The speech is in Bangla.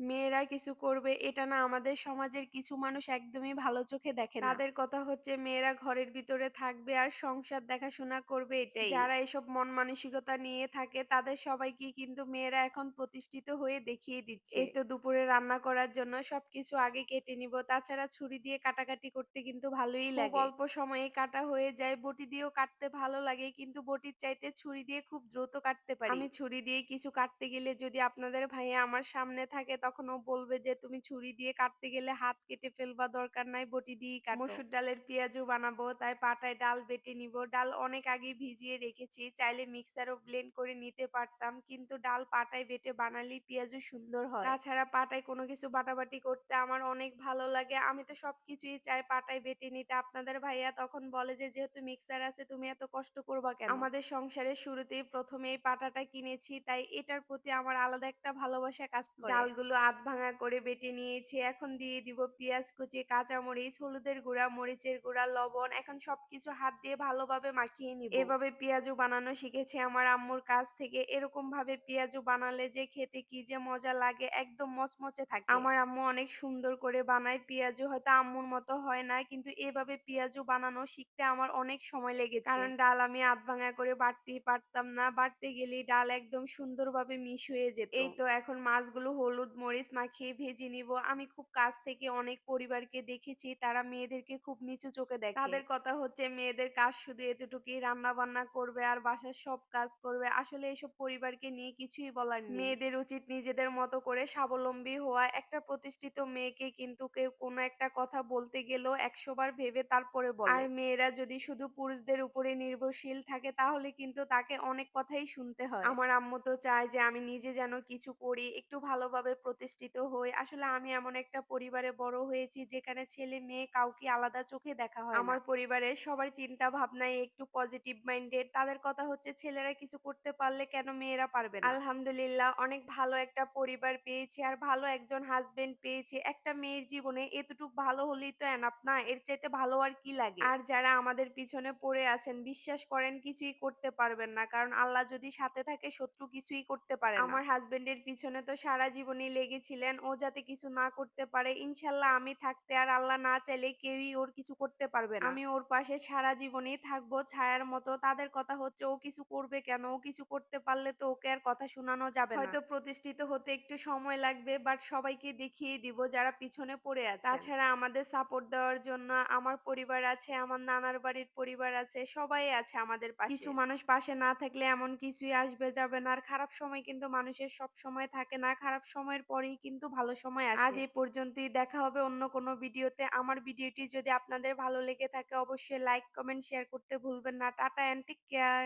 মেয়েরা কিছু করবে এটা না আমাদের সমাজের কিছু মানুষ একদমই ভালো চোখে দেখে না। তাদের কথা হচ্ছে মেয়েরা ঘরের ভিতরে থাকবে আর সংসার দেখাশোনা করবে এটাই। যারা এসব মন মানসিকতা নিয়ে থাকে তাদের সবাইকে কিন্তু মেয়েরা এখন প্রতিষ্ঠিত হয়ে দেখিয়ে দিচ্ছে। এই তো দুপুরে রান্না করার জন্য সবকিছু আগে কেটে নিব। তাছাড়া ছুরি দিয়ে কাটাকাটি করতে কিন্তু ভালোই লাগে। খুব অল্প সময়ে কাটা হয়ে যায়। বটি দিয়েও কাটতে ভালো লাগে কিন্তু বটির চাইতে ছুরি দিয়ে খুব দ্রুত কাটতে পারি। আমি ছুরি দিয়ে কিছু কাটতে গেলে যদি আপনাদের ভাইয়া আমার সামনে থাকে তখন ও বলবে যে তুমি ছুরি দিয়ে কাটতে গেলে হাত কেটে ফেলবা দরকার নাই বটি দিয়ে কাটো। মসুর ডালের পেঁয়াজু বানাবো তাই পাটায় ডাল বেটে নিব। ডাল অনেক আগে ভিজিয়ে রেখেছি চাইলে মিক্সারও ব্লেন্ড করে নিতে পারতাম কিন্তু ডাল পাটায় বেটে বানালেই পেঁয়াজু সুন্দর হয়। তাছাড়া পাটায় কোনো কিছু বাটাবাটি করতে আমার অনেক ভালো লাগে আমি তো সবকিছুই চাই পাটায় বেটে নিতে আপনাদের ভাইয়া তখন বলে যে যেহেতু মিক্সার আছে তুমি এত কষ্ট করবা কেন? আমাদের সংসারের শুরুতেই প্রথমে এই পাটাটা কিনেছি তাই এটার প্রতি আমার আলাদা একটা ভালোবাসা কাজ করে। ডালগুলো আধ ভাঙা করে বেটে নিয়েছি। এখন দিয়ে দিব পেঁয়াজ কুচি, কাঁচামরিচ, হলুদের গুঁড়া, মরিচের গুঁড়া, লবণ। এখন সবকিছু হাত দিয়ে ভালোভাবে মাখিয়ে নিব। এভাবে পেঁয়াজু বানানো শিখেছি আমার আম্মুর কাছ থেকে। এরকম ভাবে পেঁয়াজু বানালে যে খেতে কি যে মজা লাগে, একদম মচমচে থাকে। আমার আম্মু অনেক সুন্দর করে বানায়। পেঁয়াজু হয়তো আম্মুর মতো হয় না, কিন্তু এভাবে পেঁয়াজু বানানো শিখতে আমার অনেক সময় লেগেছে। কারণ ডাল আমি আধ ভাঙা করে বাটতেই পারতাম না। বাটতে গেলেই ডাল একদম সুন্দরভাবে মিশ হয়ে যেত। এই তো এখন মাছগুলো হলুদ মরিচ মাখিয়ে ভেজে নিব। আমি খুব কাছ থেকে অনেক পরিবারকে দেখেছি, তারা মেয়েদেরকে খুব নিচু চোখে দেখে। তাদের কথা হচ্ছে মেয়েদের কাজ শুধু এতটুকুই রান্না বান্না করবে আর বাসার সব কাজ করবে। আসলে এসব পরিবারকে নিয়ে কিছুই বলার নেই। মেয়েদের উচিত নিজেদের মতো করে স্বাবলম্বী হওয়া। একটা প্রতিষ্ঠিত মেয়েকে কিন্তু কেউ কোনো একটা কথা বলতে গেলেও একশো বার ভেবে তারপরে বলে। আর মেয়েরা যদি শুধু পুরুষদের উপরে নির্ভরশীল থাকে, তাহলে কিন্তু তাকে অনেক কথাই শুনতে হয়। আমার আম্মু তো চায় যে, আমি নিজে যেন কিছু করি, একটু ভালোভাবে প্রতিষ্ঠিত হই। আসলে আমি এমন একটা পরিবারে বড় হয়েছি যেখানে ছেলে মেয়ে কাউকে আলাদা চোখে দেখা হয় আমার পরিবারের সবার চিন্তা ভাবনায় একটু পজিটিভ মাইন্ডেড তাদের কথা হচ্ছে ছেলেরা কিছু করতে পারলে কেন মেয়েরা পারবে না? আলহামদুলিল্লাহ অনেক ভালো একটা পরিবার পেয়েছি আর ভালো একজন হাজবেন্ড পেয়েছি। একটা মেয়ের জীবনে এতটুক ভালো হলেই তো এনাফ না এর চাইতে ভালো আর কি লাগে? আর যারা আমাদের পিছনে পড়ে আছেন বিশ্বাস করেন কিছুই করতে পারবেন না। কারণ আল্লাহ যদি সাথে থাকে শত্রু কিছুই করতে পারে আমার হাজবেন্ডের পিছনে তো সারা জীবনই লেগেছিলেন ও যাতে কিছু না করতে পারে ইনশাল্লাহ আমি থাকতে আর আল্লাহ না চাইলে কেউই ওর কিছু করতে পারবে না। আমি ওর পাশে সারা জীবনই থাকব ছায়ার মতো তাদের কথা হচ্ছে ও কিছু করবে কেন? ও কিছু করতে পারলে তো ওকে আর কথা শোনানো যাবে হয়তো প্রতিষ্ঠিত হতে একটু সময় লাগবে বাট সবাইকে দেখিয়ে দিব যারা পিছনে পড়ে আছে। তাছাড়া আমাদের সাপোর্ট দেওয়ার জন্য আমার পরিবার আছে আমার নানার বাড়ির পরিবার আছে সবাই আছে আমাদের পাশে। কিছু মানুষ পাশে না থাকলে এমন কিছুই আসবে যাবে না। আর খারাপ সময় কিন্তু মানুষের সব সময় থাকে না খারাপ সময়ের পরেই কিন্তু ভালো সময় আসে। আজ এই পর্যন্তই। দেখা হবে অন্য কোনো ভিডিওতে। আমার ভিডিওটি যদি আপনাদের ভালো লেগে থাকে অবশ্যই লাইক কমেন্ট শেয়ার করতে ভুলবেন না। Tata and take care